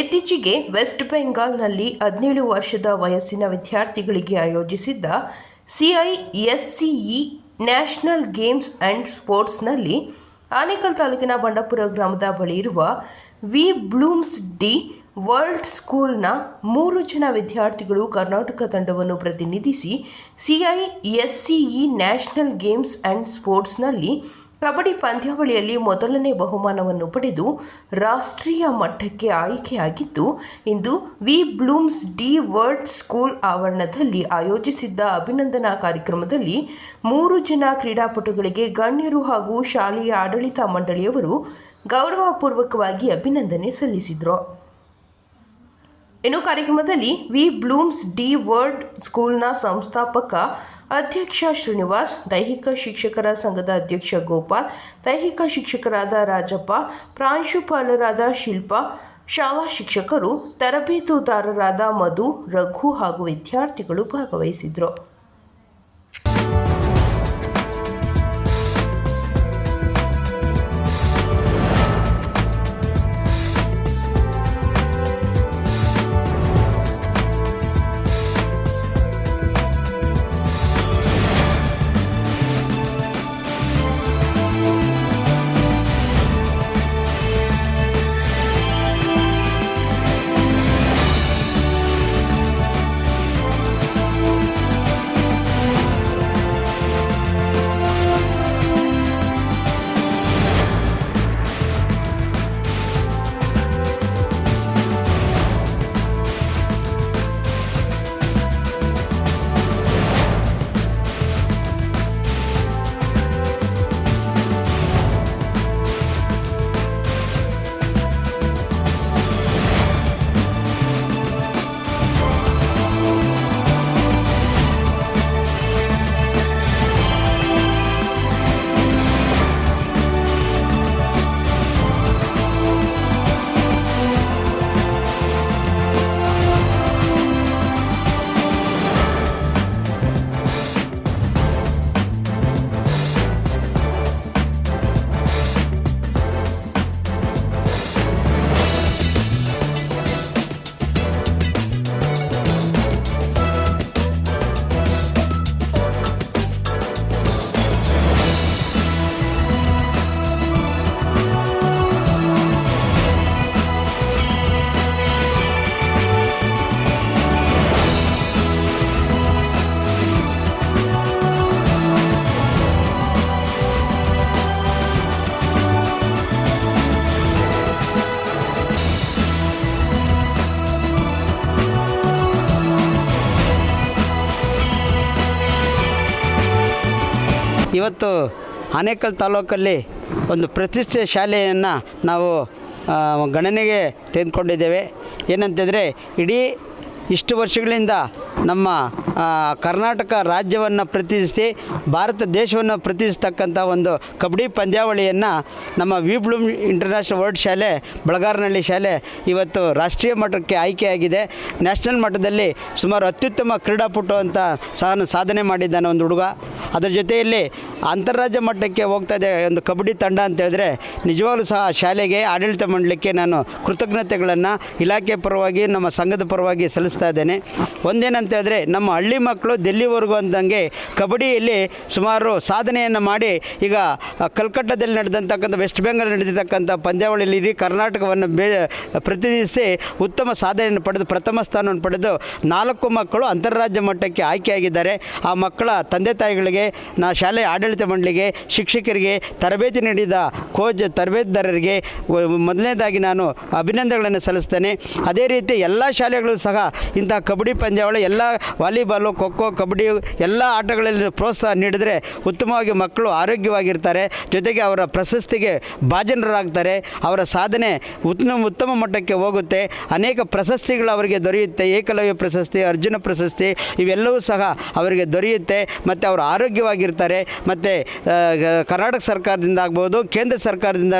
ಇತ್ತೀಚೆಗೆ ವೆಸ್ಟ್ ಬೆಂಗಾಲ್ನಲ್ಲಿ ಹದಿನೇಳು ವರ್ಷದ ವಯಸ್ಸಿನ ವಿದ್ಯಾರ್ಥಿಗಳಿಗೆ ಆಯೋಜಿಸಿದ್ದ ಸಿಐಎಸ್ಸಿಇ ನ್ಯಾಷನಲ್ ಗೇಮ್ಸ್ ಆ್ಯಂಡ್ ಸ್ಪೋರ್ಟ್ಸ್ನಲ್ಲಿ ಆನೇಕಲ್ ತಾಲೂಕಿನ ಬಂಡಪುರ ಗ್ರಾಮದ ಬಳಿ ಇರುವ ವಿ ಬ್ಲೂಮ್ಸ್ ಡಿ ವರ್ಲ್ಡ್ ಸ್ಕೂಲ್ನ ಮೂರು ಜನ ವಿದ್ಯಾರ್ಥಿಗಳು ಕರ್ನಾಟಕ ತಂಡವನ್ನು ಪ್ರತಿನಿಧಿಸಿ ಸಿಐಎಸ್ಸಿಇ ನ್ಯಾಷನಲ್ ಗೇಮ್ಸ್ ಆ್ಯಂಡ್ ಸ್ಪೋರ್ಟ್ಸ್ನಲ್ಲಿ ಕಬಡ್ಡಿ ಪಂದ್ಯಾವಳಿಯಲ್ಲಿ ಮೊದಲನೇ ಬಹುಮಾನವನ್ನು ಪಡೆದು ರಾಷ್ಟ್ರೀಯ ಮಟ್ಟಕ್ಕೆ ಆಯ್ಕೆಯಾಗಿದ್ದು ಇಂದು V Blooms the World school ಆವರಣದಲ್ಲಿ ಆಯೋಜಿಸಿದ್ದ ಅಭಿನಂದನಾ ಕಾರ್ಯಕ್ರಮದಲ್ಲಿ ಮೂರು ಜನ ಕ್ರೀಡಾಪಟುಗಳಿಗೆ ಗಣ್ಯರು ಹಾಗೂ ಶಾಲೆಯ ಆಡಳಿತ ಮಂಡಳಿಯವರು ಗೌರವಪೂರ್ವಕವಾಗಿ ಅಭಿನಂದನೆ ಸಲ್ಲಿಸಿದರು ಇನ್ನು ಕಾರ್ಯಕ್ರಮದಲ್ಲಿ ವಿ ಬ್ಲೂಮ್ಸ್ ಡಿ ವರ್ಡ್ ಸ್ಕೂಲ್ನ ಸಂಸ್ಥಾಪಕ ಅಧ್ಯಕ್ಷ ಶ್ರೀನಿವಾಸ್ ದೈಹಿಕ ಶಿಕ್ಷಕರ ಸಂಘದ ಅಧ್ಯಕ್ಷ ಗೋಪಾಲ್ ದೈಹಿಕ ಶಿಕ್ಷಕರಾದ ರಾಜಪ್ಪ ಪ್ರಾಂಶುಪಾಲರಾದ ಶಿಲ್ಪಾ ಶಾಲಾ ಶಿಕ್ಷಕರು ತರಬೇತುದಾರರಾದ ಮಧು ರಘು ಹಾಗೂ ವಿದ್ಯಾರ್ಥಿಗಳು ಭಾಗವಹಿಸಿದರು ಇವತ್ತು ಆನೇಕಲ್ ತಾಲೂಕಲ್ಲಿ ಒಂದು ಪ್ರತಿಷ್ಠಿತ ಶಾಲೆಯನ್ನು ನಾವು ಗಣನೆಗೆ ತೆಗೆದುಕೊಂಡಿದ್ದೇವೆ ಏನಂತಂದರೆ ಇಡೀ ಇಷ್ಟು ವರ್ಷಗಳಿಂದ ನಮ್ಮ ಕರ್ನಾಟಕ ರಾಜ್ಯವನ್ನು ಪ್ರತಿನಿಧಿಸಿ ಭಾರತ ದೇಶವನ್ನು ಪ್ರತಿನಿಧಿಸ್ತಕ್ಕಂಥ ಒಂದು ಕಬಡ್ಡಿ ಪಂದ್ಯಾವಳಿಯನ್ನು ನಮ್ಮ ವಿಬ್ಲೂಮ್ ಇಂಟರ್ನ್ಯಾಷನಲ್ ವರ್ಲ್ಡ್ ಶಾಲೆ ಬಳಗಾರನಹಳ್ಳಿ ಶಾಲೆ ಇವತ್ತು ರಾಷ್ಟ್ರೀಯ ಮಟ್ಟಕ್ಕೆ ಆಯ್ಕೆಯಾಗಿದೆ ನ್ಯಾಷನಲ್ ಮಟ್ಟದಲ್ಲಿ ಸುಮಾರು ಅತ್ಯುತ್ತಮ ಕ್ರೀಡಾಪಟು ಅಂತ ಸಹ ಸಾಧನೆ ಮಾಡಿದ್ದಾನೆ ಒಂದು ಹುಡುಗ ಅದರ ಜೊತೆಯಲ್ಲಿ ಅಂತಾರಾಜ್ಯ ಮಟ್ಟಕ್ಕೆ ಹೋಗ್ತಾ ಇದೆ ಒಂದು ಕಬಡ್ಡಿ ತಂಡ ಅಂತ ಹೇಳಿದ್ರೆ ನಿಜವಾಗ್ಲೂ ಸಹ ಶಾಲೆಗೆ ಆಡಳಿತ ಮಾಡಲಿಕ್ಕೆ ನಾನು ಕೃತಜ್ಞತೆಗಳನ್ನು ಇಲಾಖೆ ಪರವಾಗಿ ನಮ್ಮ ಸಂಘದ ಪರವಾಗಿ ಸಲ್ಲಿಸ್ತೇನೆ ಇದ್ದೇನೆ ಒಂದೇನಂತ ಹೇಳಿದ್ರೆ ನಮ್ಮ ಹಳ್ಳಿ ಮಕ್ಕಳು ದೆಲ್ಲಿವರೆಗೂ ಅಂದಂಗೆ ಕಬಡ್ಡಿಯಲ್ಲಿ ಸುಮಾರು ಸಾಧನೆಯನ್ನು ಮಾಡಿ ಈಗ ಕಲ್ಕಟ್ಟದಲ್ಲಿ ನಡೆದಂತಕ್ಕಂಥ ವೆಸ್ಟ್ ಬೆಂಗಾಲ್ ನಡೆದಿರ್ತಕ್ಕಂಥ ಪಂದ್ಯಾವಳಿಯಲ್ಲಿ ಇಡೀ ಕರ್ನಾಟಕವನ್ನು ಬೇ ಪ್ರತಿನಿಧಿಸಿ ಉತ್ತಮ ಸಾಧನೆಯನ್ನು ಪಡೆದು ಪ್ರಥಮ ಸ್ಥಾನವನ್ನು ಪಡೆದು ನಾಲ್ಕು ಮಕ್ಕಳು ಅಂತಾರಾಜ್ಯ ಮಟ್ಟಕ್ಕೆ ಆಯ್ಕೆಯಾಗಿದ್ದಾರೆ ಆ ಮಕ್ಕಳ ತಂದೆ ತಾಯಿಗಳಿಗೆ ನಾ ಶಾಲೆಯ ಆಡಳಿತ ಮಂಡಳಿಗೆ ಶಿಕ್ಷಕರಿಗೆ ತರಬೇತಿ ನೀಡಿದ ಕೋಚ್ ತರಬೇತಿದಾರರಿಗೆ ಮೊದಲನೇದಾಗಿ ನಾನು ಅಭಿನಂದನೆಗಳನ್ನು ಸಲ್ಲಿಸ್ತೇನೆ ಅದೇ ರೀತಿ ಎಲ್ಲ ಶಾಲೆಗಳು ಸಹ ಇಂಥ ಕಬಡ್ಡಿ ಪಂದ್ಯಾವಳಿ ಎಲ್ಲ ವಾಲಿಬಾಲು ಖೋಖೋ ಕಬಡ್ಡಿ ಎಲ್ಲ ಆಟಗಳಲ್ಲಿ ಪ್ರೋತ್ಸಾಹ ನೀಡಿದರೆ ಉತ್ತಮವಾಗಿ ಮಕ್ಕಳು ಆರೋಗ್ಯವಾಗಿರ್ತಾರೆ ಜೊತೆಗೆ ಅವರ ಪ್ರಶಸ್ತಿಗೆ ಭಾಜನರಾಗ್ತಾರೆ ಅವರ ಸಾಧನೆ ಉತ್ತಮ ಉತ್ತಮ ಮಟ್ಟಕ್ಕೆ ಹೋಗುತ್ತೆ ಅನೇಕ ಪ್ರಶಸ್ತಿಗಳು ಅವರಿಗೆ ದೊರೆಯುತ್ತೆ ಏಕಲವ್ಯ ಪ್ರಶಸ್ತಿ ಅರ್ಜುನ ಪ್ರಶಸ್ತಿ ಇವೆಲ್ಲವೂ ಸಹ ಅವರಿಗೆ ದೊರೆಯುತ್ತೆ ಮತ್ತು ಅವರು ಆರೋಗ್ಯವಾಗಿರ್ತಾರೆ ಮತ್ತು ಕರ್ನಾಟಕ ಸರ್ಕಾರದಿಂದ ಆಗ್ಬೋದು ಕೇಂದ್ರ ಸರ್ಕಾರದಿಂದ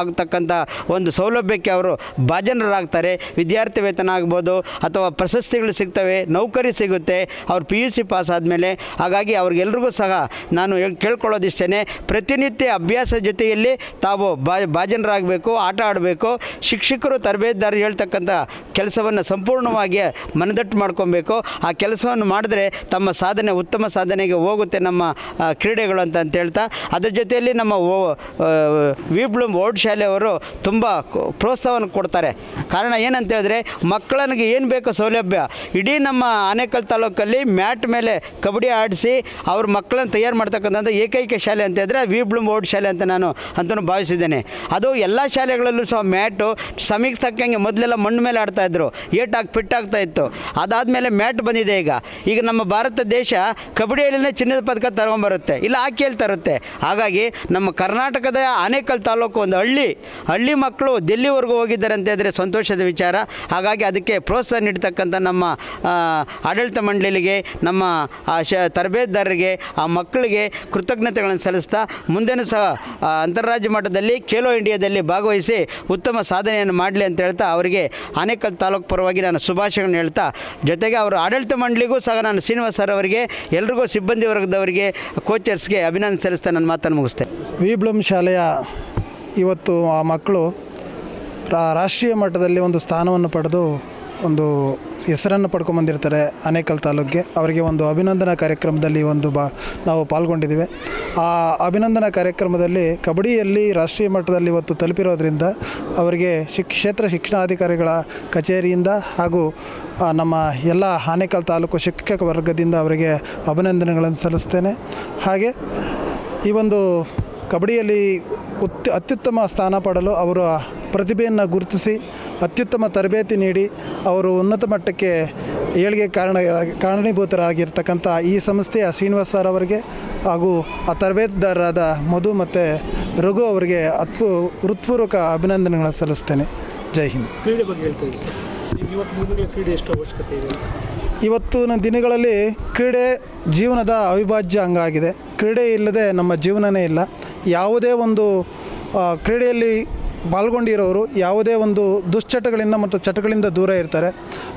ಆಗ್ತಕ್ಕಂಥ ಒಂದು ಸೌಲಭ್ಯಕ್ಕೆ ಅವರು ಭಾಜನರಾಗ್ತಾರೆ ವಿದ್ಯಾರ್ಥಿ ವೇತನ ಆಗ್ಬೋದು ಅಥವಾ ಪ್ರಶಸ್ತಿಗಳು ಸಿಗ್ತವೆ ನೌಕರಿ ಸಿಗುತ್ತೆ ಅವ್ರು ಪಿ ಯು ಸಿ ಪಾಸ್ ಆದಮೇಲೆ ಹಾಗಾಗಿ ಅವ್ರಿಗೆಲ್ರಿಗೂ ಸಹ ನಾನು ಕೇಳ್ಕೊಳ್ಳೋದಿಷ್ಟೇ ಪ್ರತಿನಿತ್ಯ ಅಭ್ಯಾಸ ಜೊತೆಯಲ್ಲಿ ತಾವು ಬಾ ಭಾಜನರಾಗಬೇಕು ಆಟ ಆಡಬೇಕು ಶಿಕ್ಷಕರು ತರಬೇತುದಾರರು ಹೇಳ್ತಕ್ಕಂಥ ಕೆಲಸವನ್ನು ಸಂಪೂರ್ಣವಾಗಿ ಮನದಟ್ಟು ಮಾಡ್ಕೊಬೇಕು ಆ ಕೆಲಸವನ್ನು ಮಾಡಿದ್ರೆ ತಮ್ಮ ಸಾಧನೆ ಉತ್ತಮ ಸಾಧನೆಗೆ ಹೋಗುತ್ತೆ ನಮ್ಮ ಕ್ರೀಡೆಗಳು ಅಂತ ಅಂತ ಹೇಳ್ತಾ ಅದ್ರ ಜೊತೆಯಲ್ಲಿ ನಮ್ಮ ವಿಬ್ಲೂಮ್ ಓಡ್ ಶಾಲೆಯವರು ತುಂಬ ಪ್ರೋತ್ಸಾಹವನ್ನು ಕೊಡ್ತಾರೆ ಕಾರಣ ಏನಂತ ಹೇಳಿದ್ರೆ ಮಕ್ಕಳಿಗೆ ಏನು ಬೇಕೋ ಸೌ ಸೌಲಭ್ಯ ಇಡೀ ನಮ್ಮ ಆನೇಕಲ್ ತಾಲೂಕಲ್ಲಿ ಮ್ಯಾಟ್ ಮೇಲೆ ಕಬಡ್ಡಿ ಆಡಿಸಿ ಅವ್ರ ಮಕ್ಕಳನ್ನು ತಯಾರು ಮಾಡ್ತಕ್ಕಂಥದ್ದು ಏಕೈಕ ಶಾಲೆ ಅಂತ ಹೇಳಿದ್ರೆ ವಿ ಬ್ಲೂಮ್ ಬೋರ್ಡ್ ಶಾಲೆ ಅಂತ ನಾನು ಅಂತಲೂ ಭಾವಿಸಿದ್ದೇನೆ ಅದು ಎಲ್ಲ ಶಾಲೆಗಳಲ್ಲೂ ಸಹ ಮ್ಯಾಟು ಸಮಯಕ್ಕೆ ತಕ್ಕಂಗೆ ಮೊದಲೆಲ್ಲ ಮಣ್ಣು ಮೇಲೆ ಆಡ್ತಾಯಿದ್ರು ಏಟಾಗಿ ಫಿಟ್ ಆಗ್ತಾ ಇತ್ತು ಮೇಲೆ ಮ್ಯಾಟ್ ಬಂದಿದೆ ಈಗ ಈಗ ನಮ್ಮ ಭಾರತ ದೇಶ ಕಬಡ್ಡಿಯಲ್ಲೇ ಚಿನ್ನದ ಪದಕ ತಗೊಂಬರುತ್ತೆ ಇಲ್ಲ ಆಕೆಯಲ್ಲಿ ತರುತ್ತೆ ಹಾಗಾಗಿ ನಮ್ಮ ಕರ್ನಾಟಕದ ಆನೇಕಲ್ ತಾಲೂಕು ಒಂದು ಹಳ್ಳಿ ಹಳ್ಳಿ ಮಕ್ಕಳು ದಿಲ್ಲಿವರೆಗೂ ಹೋಗಿದ್ದಾರೆ ಅಂತ ಹೇಳಿದ್ರೆ ಸಂತೋಷದ ವಿಚಾರ ಹಾಗಾಗಿ ಅದಕ್ಕೆ ಪ್ರೋತ್ಸಾಹ ನೀಡ್ತಕ್ಕ ಇರ್ತಕ್ಕಂಥ ನಮ್ಮ ಆಡಳಿತ ಮಂಡಳಿಗೆ ನಮ್ಮ ಶ ತರಬೇತುದಾರರಿಗೆ ಆ ಮಕ್ಕಳಿಗೆ ಕೃತಜ್ಞತೆಗಳನ್ನು ಸಲ್ಲಿಸ್ತಾ ಮುಂದೆನೂ ಸಹ ಅಂತಾರಾಜ್ಯ ಮಟ್ಟದಲ್ಲಿ ಖೇಲೋ ಇಂಡಿಯಾದಲ್ಲಿ ಭಾಗವಹಿಸಿ ಉತ್ತಮ ಸಾಧನೆಯನ್ನು ಮಾಡಲಿ ಅಂತ ಹೇಳ್ತಾ ಅವರಿಗೆ ಆನೇಕಲ್ ತಾಲೂಕು ಪರವಾಗಿ ನಾನು ಶುಭಾಶಯಗಳನ್ನು ಹೇಳ್ತಾ ಜೊತೆಗೆ ಅವರ ಆಡಳಿತ ಮಂಡಳಿಗೂ ಸಹ ನಾನು ಶ್ರೀನಿವಾಸ್ ಸರ್ ಅವರಿಗೆ ಎಲ್ರಿಗೂ ಸಿಬ್ಬಂದಿ ವರ್ಗದವರಿಗೆ ಕೋಚರ್ಸ್ಗೆ ಅಭಿನಂದನೆ ಸಲ್ಲಿಸ್ತಾ ನನ್ನ ಮಾತನ್ನು ಮುಗಿಸ್ತೇನೆ ವಿಬ್ಲಮ್ ಶಾಲೆಯ ಇವತ್ತು ಆ ಮಕ್ಕಳು ರಾಷ್ಟ್ರೀಯ ಮಟ್ಟದಲ್ಲಿ ಒಂದು ಸ್ಥಾನವನ್ನು ಪಡೆದು ಒಂದು ಹೆಸರನ್ನು ಪಡ್ಕೊಂಬಂದಿರ್ತಾರೆ ಆನೇಕಲ್ ತಾಲೂಕಿಗೆ ಅವರಿಗೆ ಒಂದು ಅಭಿನಂದನಾ ಕಾರ್ಯಕ್ರಮದಲ್ಲಿ ಒಂದು ಬಾ ನಾವು ಪಾಲ್ಗೊಂಡಿದ್ದೀವಿ ಆ ಅಭಿನಂದನಾ ಕಾರ್ಯಕ್ರಮದಲ್ಲಿ ಕಬಡ್ಡಿಯಲ್ಲಿ ರಾಷ್ಟ್ರೀಯ ಮಟ್ಟದಲ್ಲಿ ಇವತ್ತು ತಲುಪಿರೋದ್ರಿಂದ ಅವರಿಗೆ ಶಿಕ್ ಕ್ಷೇತ್ರ ಶಿಕ್ಷಣಾಧಿಕಾರಿಗಳ ಕಚೇರಿಯಿಂದ ಹಾಗೂ ನಮ್ಮ ಎಲ್ಲ ಆನೇಕಲ್ ತಾಲೂಕು ಶಿಕ್ಷಕ ವರ್ಗದಿಂದ ಅವರಿಗೆ ಅಭಿನಂದನೆಗಳನ್ನು ಸಲ್ಲಿಸ್ತೇನೆ ಹಾಗೆ ಈ ಒಂದು ಕಬಡ್ಡಿಯಲ್ಲಿ ಉತ್ ಅತ್ಯುತ್ತಮ ಸ್ಥಾನ ಪಡಲು ಅವರು ಪ್ರತಿಭೆಯನ್ನು ಗುರುತಿಸಿ ಅತ್ಯುತ್ತಮ ತರಬೇತಿ ನೀಡಿ ಅವರು ಉನ್ನತ ಮಟ್ಟಕ್ಕೆ ಏಳಿಗೆ ಕಾರಣ ಕಾರಣೀಭೂತರಾಗಿರ್ತಕ್ಕಂಥ ಈ ಸಂಸ್ಥೆಯ ಶ್ರೀನಿವಾಸ್ ಸರ್ ಅವರಿಗೆ ಹಾಗೂ ಆ ತರಬೇತುದಾರರಾದ ಮಧು ಮತ್ತು ರಘು ಅವರಿಗೆ ಅತ್ಪು ಹೃತ್ಪೂರ್ವಕ ಅಭಿನಂದನೆಗಳನ್ನು ಸಲ್ಲಿಸ್ತೇನೆ ಜೈ ಹಿಂದ್ ಕ್ರೀಡೆ ಬಗ್ಗೆ ಹೇಳ್ತಾ ಇವತ್ತು ಕ್ರೀಡೆ ಎಷ್ಟು ಅವಶ್ಯಕತೆ ಇದೆ ಇವತ್ತಿನ ದಿನಗಳಲ್ಲಿ ಕ್ರೀಡೆ ಜೀವನದ ಅವಿಭಾಜ್ಯ ಅಂಗ ಆಗಿದೆ ಕ್ರೀಡೆ ಇಲ್ಲದೆ ನಮ್ಮ ಜೀವನವೇ ಇಲ್ಲ ಯಾವುದೇ ಒಂದು ಕ್ರೀಡೆಯಲ್ಲಿ ಪಾಲ್ಗೊಂಡಿರೋರು ಯಾವುದೇ ಒಂದು ದುಶ್ಚಟಗಳಿಂದ ಮತ್ತು ಚಟಗಳಿಂದ ದೂರ ಇರ್ತಾರೆ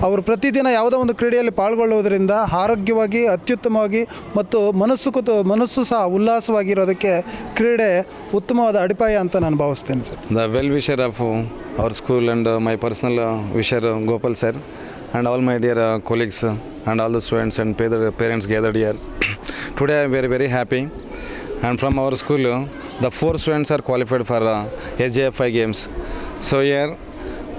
ಅವರು ಪ್ರತಿದಿನ ಯಾವುದೋ ಒಂದು ಕ್ರೀಡೆಯಲ್ಲಿ ಪಾಲ್ಗೊಳ್ಳುವುದರಿಂದ ಆರೋಗ್ಯವಾಗಿ ಅತ್ಯುತ್ತಮವಾಗಿ ಮತ್ತು ಮನಸ್ಸು ಕುತ ಮನಸ್ಸು ಸಹ ಉಲ್ಲಾಸವಾಗಿರೋದಕ್ಕೆ ಕ್ರೀಡೆ ಉತ್ತಮವಾದ ಅಡಿಪಾಯ ಅಂತ ನಾನು ಭಾವಿಸ್ತೇನೆ sir the well wisher of our school and my personal wisher Gopal sir and all my dear colleagues and all the students and father parents gathered here today I very very happy and from our school the four students are qualified for uh, SJFI games. So here,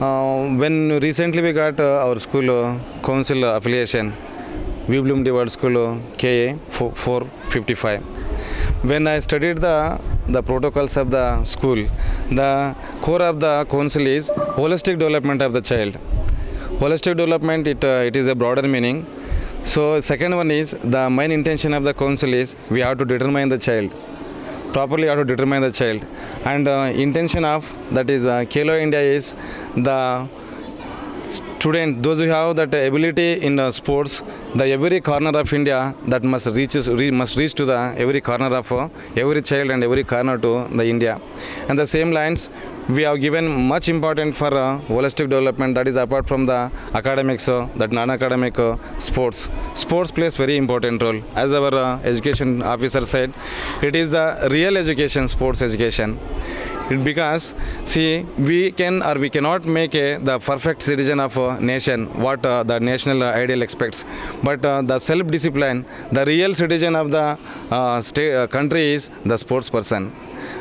uh, when recently we got uh, our school uh, council affiliation, Vibloom World School uh, KA 4, 455. When I studied the the protocols of the school, the core of the council is holistic development of the child. Holistic development it uh, it is a broader meaning. So second one is the main intention of the council is we have to determine the child properly how to determine the child. And uh, intention of that is uh, Kelo India is the student those who have that ability in uh, sports the every corner of india that must reach re, must reach to the every corner of uh, every child and every corner to the india and the same lines we have given much importance for uh, holistic development that is apart from the academics uh, that non-academic uh, sports sports plays very important role as our uh, education officer said it is the real education sports education because see we can or we cannot make a, uh, the perfect citizen of a nation what uh, the national uh, ideal expects but uh, the self discipline the real citizen of the uh, uh country is the sports person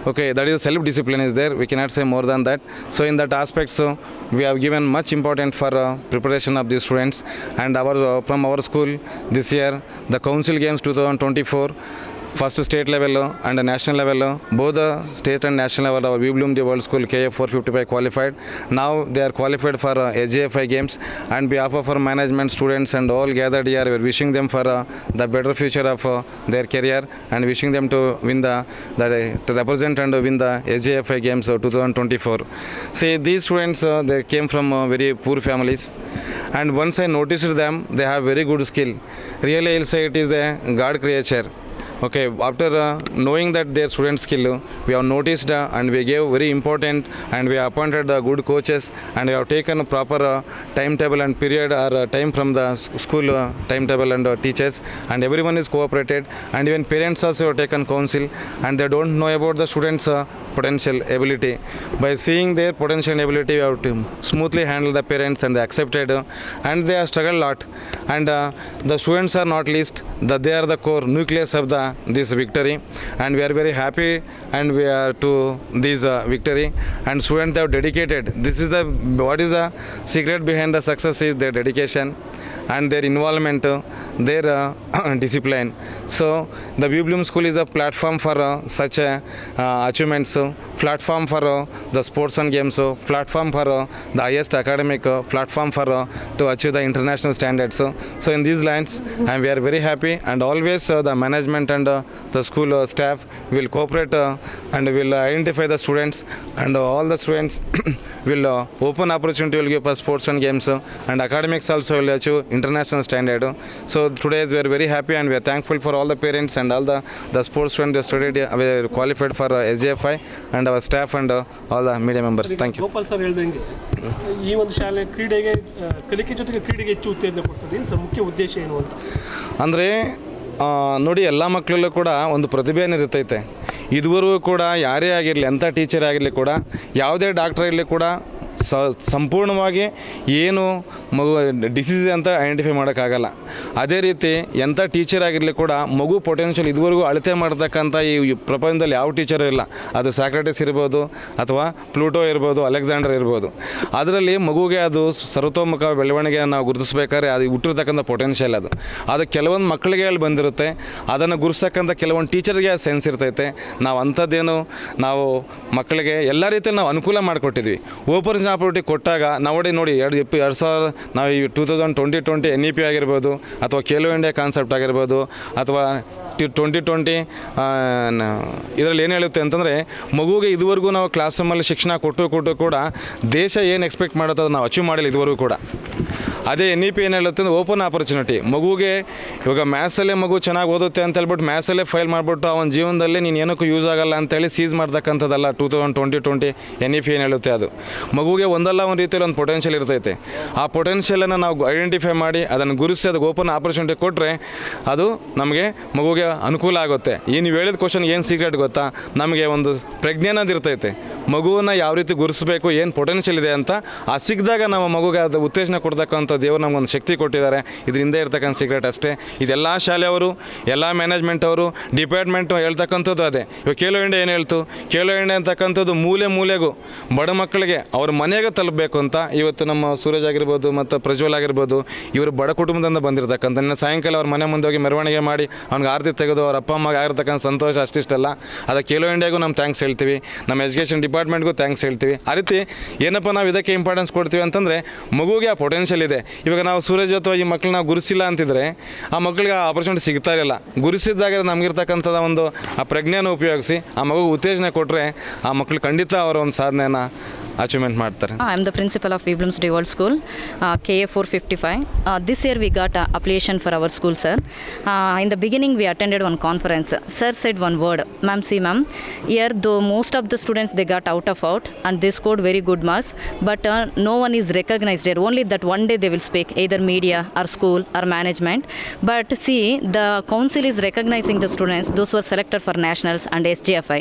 okay that is self discipline is there we cannot say more than that so in that aspect, so we have given much importance for uh, preparation of the students and our uh, from our school this year the council games 2024 First state level and national level, both the state and national level, our Bloomsday World School KF 455 qualified. Now they are qualified for uh, SJFI games, and behalf of our management, students and all gathered here, we are wishing them for uh, the better future of uh, their career and wishing them to win to represent and win the SJFI games of 2024. See, these students, they came from very poor families, and once I noticed them, they have very good skill. Really, I'll say it is a God creature. Okay, after uh, knowing that their students' skill, we have noticed uh, and we gave very important and we appointed the good coaches and we have taken proper uh, timetable and period or uh, time from the school uh, timetable and uh, teachers and everyone is cooperated and even parents also have taken counsel and they don't know about the students' uh, potential ability. By seeing their potential ability, we have to smoothly handle the parents and they accepted uh, and they have struggled a lot and uh, the students are not least that they are the core nucleus of the this victory and we are very happy and we are to this uh, victory and students have dedicated this is the what is the secret behind the success is their dedication and their involvement, their uh, discipline. So the Bublim School is a platform for uh, such uh, achievements, platform for the sports and games, platform for the highest academic, platform for to achieve the international standards. So in these lines, and we are very happy and always the management and the school staff will cooperate and will identify the students and all the students will open opportunity will give sports and games and academics also will achieve international standard so today is we're very happy and we're thankful for all the parents and all the sports and the student qualified for S G F I and our staff and all the media members thank you people sir ಈ ಒಂದು ಶಾಲೆ ಕ್ರೀಡೆಗೆ ಕಲಿಕೆ ಜೊತೆಗೆ ಕ್ರೀಡೆಗೆ ಹೆಚ್ಚು ಉತ್ತೇಜನ ಕೊಡ್ತದೆ ಉದ್ದೇಶ ಏನು ಅಂತ ಅಂದರೆ ನೋಡಿ ಎಲ್ಲ ಮಕ್ಕಳಲ್ಲೂ ಕೂಡ ಒಂದು ಪ್ರತಿಭೆಯನ್ನು ಇರುತ್ತೈತೆ ಇದುವರೆಗೂ ಕೂಡ ಯಾರೇ ಆಗಿರಲಿ ಎಂಥ ಟೀಚರ್ ಆಗಿರಲಿ ಕೂಡ ಯಾವುದೇ ಡಾಕ್ಟ್ರ್ ಇರಲಿ ಕೂಡ ಸ ಸಂಪೂರ್ಣವಾಗಿ ಏನು ಮಗು ಡಿಸೀಸ್ ಅಂತ ಐಡೆಂಟಿಫೈ ಮಾಡೋಕ್ಕಾಗಲ್ಲ ಅದೇ ರೀತಿ ಎಂಥ ಟೀಚರ್ ಆಗಿರಲಿ ಕೂಡ ಮಗು ಪೊಟೆನ್ಷಿಯಲ್ ಇದುವರೆಗೂ ಅಳತೆ ಮಾಡತಕ್ಕಂಥ ಈ ಪ್ರಪಂಚದಲ್ಲಿ ಯಾವ ಟೀಚರ್ ಇಲ್ಲ ಅದು ಸ್ಯಾಕ್ರೆಟಿಸ್ ಇರ್ಬೋದು ಅಥವಾ ಪ್ಲೂಟೋ ಇರ್ಬೋದು ಅಲೆಕ್ಸಾಂಡರ್ ಇರ್ಬೋದು ಅದರಲ್ಲಿ ಮಗುಗೆ ಅದು ಸರ್ವತೋಮುಖ ಬೆಳವಣಿಗೆಯನ್ನು ನಾವು ಗುರುತಿಸ್ಬೇಕಾದ್ರೆ ಅದು ಹುಟ್ಟಿರ್ತಕ್ಕಂಥ ಪೊಟೆನ್ಷಿಯಲ್ ಅದು ಅದು ಕೆಲವೊಂದು ಮಕ್ಕಳಿಗೆ ಅಲ್ಲಿ ಬಂದಿರುತ್ತೆ ಅದನ್ನು ಗುರುತಿಸ್ತಕ್ಕಂಥ ಕೆಲವೊಂದು ಟೀಚರ್ಗೆ ಸೆನ್ಸ್ ಇರ್ತೈತೆ ನಾವು ಅಂಥದ್ದೇನು ನಾವು ಮಕ್ಕಳಿಗೆ ಎಲ್ಲ ರೀತಿಯಲ್ಲಿ ನಾವು ಅನುಕೂಲ ಮಾಡಿಕೊಟ್ಟಿದ್ವಿ ಓಪನ್ ಲೈಸೆನ್ಸ್ ಕೊಟ್ಟಾಗ ನಾವೇ ನೋಡಿ ಎರಡು ಇಪ್ಪ ಎರಡು ಸಾವಿರದ ನಾವು ಈ two thousand twenty twenty N E P ಆಗಿರ್ಬೋದು ಅಥವಾ ಖೇಲೋ ಇಂಡಿಯಾ ಕಾನ್ಸೆಪ್ಟ್ ಆಗಿರ್ಬೋದು ಅಥವಾ ಟಿ ಟ್ವೆಂಟಿ ಟ್ವೆಂಟಿ ಇದರಲ್ಲಿ ಏನು ಹೇಳುತ್ತೆ ಅಂತಂದರೆ ಮಗುಗೆ ಇದುವರೆಗೂ ನಾವು ಕ್ಲಾಸ್ ರೂಮಲ್ಲಿ ಶಿಕ್ಷಣ ಕೊಟ್ಟು ಕೊಟ್ಟು ಕೂಡ ದೇಶ ಏನು ಎಕ್ಸ್ಪೆಕ್ಟ್ ಮಾಡುತ್ತೋ ನಾವು ಅಚೀವ್ ಮಾಡಿಲ್ಲ ಇದುವರೆಗೂ ಕೂಡ ಅದೇ ಎನ್ ಇ ಪಿ ಏನು ಹೇಳುತ್ತೆ ಅಂದರೆ ಓಪನ್ ಆಪರ್ಚುನಿಟಿ ಮಗುಗೆ ಇವಾಗ ಮ್ಯಾಥ್ಸಲ್ಲೇ ಮಗು ಚೆನ್ನಾಗಿ ಓದುತ್ತೆ ಅಂತ ಹೇಳ್ಬಿಟ್ಟು ಮ್ಯಾಥ್ಸಲ್ಲೇ ಫೈಲ್ ಮಾಡಿಬಿಟ್ಟು ಅವನ ಜೀವನದಲ್ಲಿ ನೀನು ಏನಕ್ಕೂ ಯೂಸ್ ಆಗಲ್ಲ ಅಂತೇಳಿ ಸೀಸ್ ಮಾಡ್ತಕ್ಕಂಥದ್ದಲ್ಲ two thousand twenty twenty N E P ಏನು ಹೇಳುತ್ತೆ ಅದು ಮಗುಗೆ ಒಂದಲ್ಲ ಒಂದು ರೀತಿಯಲ್ಲಿ ಒಂದು ಪೊಟೆನ್ಷಿಯಲ್ ಇರ್ತೈತೆ ಆ ಪೊಟೆನ್ಷಿಯಲನ್ನು ನಾವು ಐಡೆಂಟಿಫೈ ಮಾಡಿ ಅದನ್ನು ಗುರುಸಿ ಅದಕ್ಕೆ ಓಪನ್ ಆಪರ್ಚುನಿಟಿ ಕೊಟ್ಟರೆ ಅದು ನಮಗೆ ಮಗುಗೆ ಅನುಕೂಲ ಆಗುತ್ತೆ ಈ ನೀವು ಹೇಳಿದ ಕ್ವಶನ್ ಏನು ಸೀಕ್ರೆಟ್ ಗೊತ್ತಾ ನಮಗೆ ಒಂದು ಪ್ರಜ್ಞೆ ಅನ್ನೋದು ಇರ್ತೈತೆ ಮಗುವನ್ನು ಯಾವ ರೀತಿ ಗುರುಸಬೇಕು ಏನು ಪೊಟೆನ್ಷಿಯಲ್ ಇದೆ ಅಂತ ಆ ಸಿಕ್ಕಿದಾಗ ನಮ್ಮ ಮಗುಗೆ ಅದು ಉತ್ತೇಜನ ಕೊಡ್ತಕ್ಕಂಥದ್ದು ದೇವರು ನಮಗೊಂದು ಶಕ್ತಿ ಕೊಟ್ಟಿದ್ದಾರೆ ಇದರಿಂದ ಇರ್ತಕ್ಕಂಥ ಸೀಕ್ರೆಟ್ ಅಷ್ಟೇ ಇದೆಲ್ಲ ಶಾಲೆಯವರು ಎಲ್ಲ ಮ್ಯಾನೇಜ್ಮೆಂಟ್ ಅವರು ಡಿಪಾರ್ಟ್ಮೆಂಟು ಹೇಳ್ತಕ್ಕಂಥದ್ದು ಅದೇ ಇವಾಗ ಕೇಳೋ ಇಂಡಿಯಾ ಏನು ಹೇಳ್ತು ಕೇಳೋ ಇಂಡಿಯಾ ಅಂತಕ್ಕಂಥದ್ದು ಮೂಲೆ ಮೂಲೆಗೂ ಬಡ ಮಕ್ಕಳಿಗೆ ಅವ್ರ ಮನೆಗೆ ತಲುಪಬೇಕು ಅಂತ ಇವತ್ತು ನಮ್ಮ ಸೂರಜ್ ಆಗಿರ್ಬೋದು ಮತ್ತು ಪ್ರಜ್ವಲ್ ಆಗಿರ್ಬೋದು ಇವರು ಬಡ ಕುಟುಂಬದಿಂದ ಬಂದಿರತಕ್ಕಂಥ ನಿನ್ನ ಸಾಯಂಕಾಲ ಅವ್ರ ಮನೆ ಮುಂದೆ ಹೋಗಿ ಮೆರವಣಿಗೆ ಮಾಡಿ ಅವ್ನಿಗೆ ಆರತಿ ತೆಗೆದು ಅವ್ರ ಅಪ್ಪ ಅಮ್ಮಗೆ ಆಗಿರ್ತಕ್ಕಂಥ ಸಂತೋಷ ಅಷ್ಟಿಷ್ಟಲ್ಲ ಅದಕ್ಕೆ ಕೇಲೋ ಇಂಡಿಯಾಗೂ ನಮ್ಮ ಥ್ಯಾಂಕ್ಸ್ ಹೇಳ್ತೀವಿ ನಮ್ಮ ಎಜುಕೇಷನ್ ಡಿಪಾರ್ಟ್ಮೆಂಟ್ಗೂ ಥ್ಯಾಂಕ್ಸ್ ಹೇಳ್ತೀವಿ ಆ ರೀತಿ ಏನಪ್ಪ ನಾವು ಇದಕ್ಕೆ ಇಂಪಾರ್ಟೆನ್ಸ್ ಕೊಡ್ತೀವಿ ಅಂತಂದರೆ ಮಗುಗೆ ಆ ಪೊಟೆನ್ಷಿಯಲ್ ಇದೆ ಇವಾಗ ನಾವು ಈ ಮಕ್ಕಳನ್ನ ಗುರುಸಿಲ್ಲ ಅಂತಿದ್ರೆ ಆ ಮಕ್ಕಳಿಗೆ ಆ ಆಪರ್ಚುನಿಟಿ ಸಿಗ್ತಾ ಇರಲಿಲ್ಲ ಗುರುಸಿದ್ದಾಗ ನಮಗಿರ್ತಕ್ಕಂಥದ ಒಂದು ಆ ಪ್ರಜ್ಞೆಯನ್ನು ಉಪಯೋಗಿಸಿ ಆ ಮಗು ಉತ್ತೇಜನ ಕೊಟ್ಟರೆ ಆ ಮಕ್ಕಳು ಖಂಡಿತ ಅವರ ಒಂದು ಸಾಧನೆಯನ್ನು ಅಚೀವ್ಮೆಂಟ್ ಮಾಡ್ತಾರೆ I am the principal of Viblums Devold School, uh, KA 455. Uh, this year we got uh, application for our school, sir. Uh, in the beginning, we attended one conference. Sir said one word, ma'am, see, ma'am, here though most of the students they got out of out and they scored very good marks, but uh, no one is recognized here. Only that one day they will speak, either media or school or management. But see, the council is recognizing the students, those who are selected for nationals and SGFI.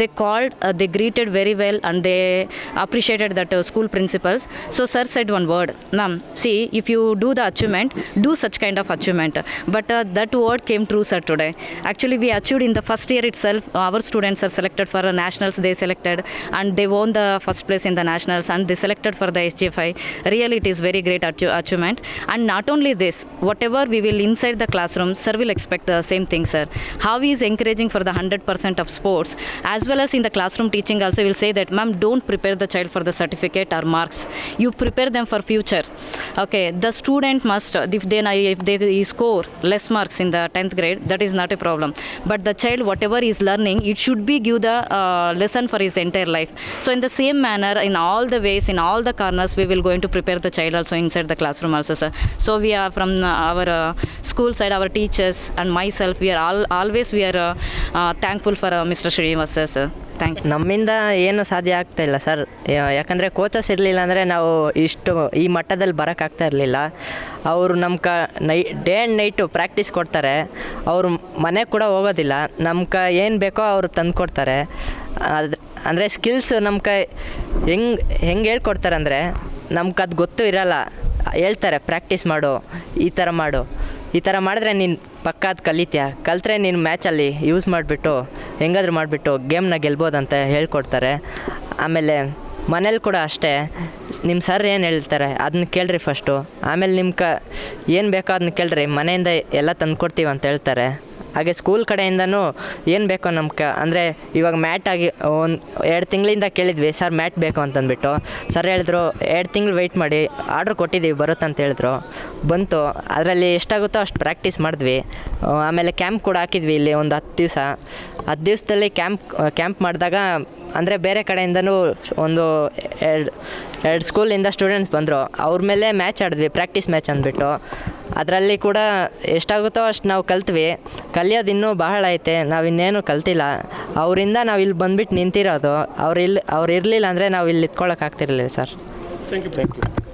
They called, uh, they greeted very well, and they appreciated appreciated that uh, school principals. So sir said one word, ma'am, see, if you do the achievement, do such kind of achievement. But uh, that word came true, sir, today. Actually, we achieved in the first year itself. Our students are selected for uh, nationals, they selected, and they won the first place in the nationals, and they selected for the SGFI. Really, it is very great achievement. And not only this, whatever we will inside the classroom, sir will expect the same thing, sir. How he is encouraging for the 100% of sports, as well as in the classroom teaching also, will say that, ma'am, don't prepare the child child for the certificate or marks you prepare them for future okay the student must if they, if they score less marks in the 10th grade that is not a problem but the child whatever is learning it should be give the uh, lesson for his entire life so in the same manner in all the ways in all the corners we will going to prepare the child also inside the classroom also sir so we are from uh, our uh, school side our teachers and myself we are all always we are uh, uh, thankful for uh, mr srinivas sir thank you ನಮ್ಮಿಂದ ಏನು ಸಾಧ್ಯ ಆಗ್ತಾ ಇಲ್ಲ sir ಯಾಕಂದರೆ coaches ಇರಲಿಲ್ಲ ಅಂದರೆ ನಾವು ಇಷ್ಟು ಈ ಮಟ್ಟದಲ್ಲಿ ಬರೋಕ್ಕಾಗ್ತಾ ಇರಲಿಲ್ಲ ಅವರು ನಮ್ಮ ಕ ನೈ ಡೇ ಆ್ಯಂಡ್ ನೈಟು ಪ್ರಾಕ್ಟೀಸ್ ಕೊಡ್ತಾರೆ ಅವರು ಮನೆ ಕೂಡ ಹೋಗೋದಿಲ್ಲ ನಮ್ಮ ಕ ಏನು ಬೇಕೋ ಅವರು ತಂದು ಕೊಡ್ತಾರೆ ಅದು ಅಂದರೆ ಸ್ಕಿಲ್ಸ್ ನಮ್ಮ ಕೈ ಹೆಂಗೆ ಹೆಂಗೆ ಹೇಳ್ಕೊಡ್ತಾರೆ ಅಂದರೆ ನಮ್ಗೆ ಅದು ಗೊತ್ತು ಇರಲ್ಲ ಹೇಳ್ತಾರೆ ಪ್ರಾಕ್ಟೀಸ್ ಮಾಡು ಈ ಥರ ಮಾಡು ಈ ಥರ ಮಾಡಿದ್ರೆ ನೀನು ಪಕ್ಕ ಅದು ಕಲಿತೀಯ ಕಲಿತ್ರೆ ನೀನು ಮ್ಯಾಚಲ್ಲಿ ಯೂಸ್ ಮಾಡಿಬಿಟ್ಟು ಹೆಂಗಾದರೂ ಮಾಡಿಬಿಟ್ಟು ಗೇಮ್ನ ಗೆಲ್ಬೋದಂತ ಹೇಳ್ಕೊಡ್ತಾರೆ ಆಮೇಲೆ ಮನೇಲಿ ಕೂಡ ಅಷ್ಟೇ ನಿಮ್ಮ ಸರ್ ಏನು ಹೇಳ್ತಾರೆ ಅದನ್ನ ಕೇಳ್ರಿ ಫಸ್ಟು ಆಮೇಲೆ ನಿಮ್ಮ ಕ ಏನು ಬೇಕೋ ಅದನ್ನ ಕೇಳ್ರಿ ಮನೆಯಿಂದ ಎಲ್ಲ ತಂದು ಕೊಡ್ತೀವಿ ಅಂತ ಹೇಳ್ತಾರೆ ಹಾಗೆ ಸ್ಕೂಲ್ ಕಡೆಯಿಂದನೂ ಏನು ಬೇಕೋ ನಮ್ಮ ಕ ಅಂದರೆ ಇವಾಗ ಮ್ಯಾಟ್ ಆಗಿ ಒಂದು ಎರಡು ತಿಂಗಳಿಂದ ಕೇಳಿದ್ವಿ ಸರ್ ಮ್ಯಾಟ್ ಬೇಕು ಅಂತಂದ್ಬಿಟ್ಟು ಸರ್ ಹೇಳಿದ್ರು ಎರಡು ತಿಂಗಳು ವೆಯ್ಟ್ ಮಾಡಿ ಆರ್ಡ್ರ್ ಕೊಟ್ಟಿದ್ದೀವಿ ಬರುತ್ತೆ ಅಂತ ಹೇಳಿದ್ರು ಬಂತು ಅದರಲ್ಲಿ ಎಷ್ಟಾಗುತ್ತೋ ಅಷ್ಟು ಪ್ರಾಕ್ಟೀಸ್ ಮಾಡಿದ್ವಿ ಆಮೇಲೆ ಕ್ಯಾಂಪ್ ಕೂಡ ಹಾಕಿದ್ವಿ ಇಲ್ಲಿ ಒಂದು ಹತ್ತು ದಿವಸ ಹತ್ತು ದಿವಸದಲ್ಲಿ ಕ್ಯಾಂಪ್ ಕ್ಯಾಂಪ್ ಮಾಡಿದಾಗ ಅಂದರೆ ಬೇರೆ ಕಡೆಯಿಂದನೂ ಒಂದು ಎರಡು ಎರಡು ಸ್ಕೂಲಿಂದ ಸ್ಟೂಡೆಂಟ್ಸ್ ಬಂದರು ಅವ್ರ ಮೇಲೆ ಮ್ಯಾಚ್ ಆಡಿದ್ವಿ ಪ್ರಾಕ್ಟೀಸ್ ಮ್ಯಾಚ್ ಅಂದ್ಬಿಟ್ಟು ಅದರಲ್ಲಿ ಕೂಡ ಎಷ್ಟಾಗುತ್ತೋ ಅಷ್ಟು ನಾವು ಕಲ್ತ್ವಿ ಕಲಿಯೋದು ಇನ್ನೂ ಬಹಳ ಐತೆ ನಾವು ಇನ್ನೇನು ಕಲ್ತಿಲ್ಲ ಅವರಿಂದ ನಾವು ಇಲ್ಲಿ ಬಂದ್ಬಿಟ್ಟು ನಿಂತಿರೋದು ಅವ್ರು ಇಲ್ಲಿ ಅವ್ರು ಇರಲಿಲ್ಲ ಅಂದರೆ ನಾವು ಇಲ್ಲಿ ಆಗ್ತಿರಲಿಲ್ಲ sir thank you thank you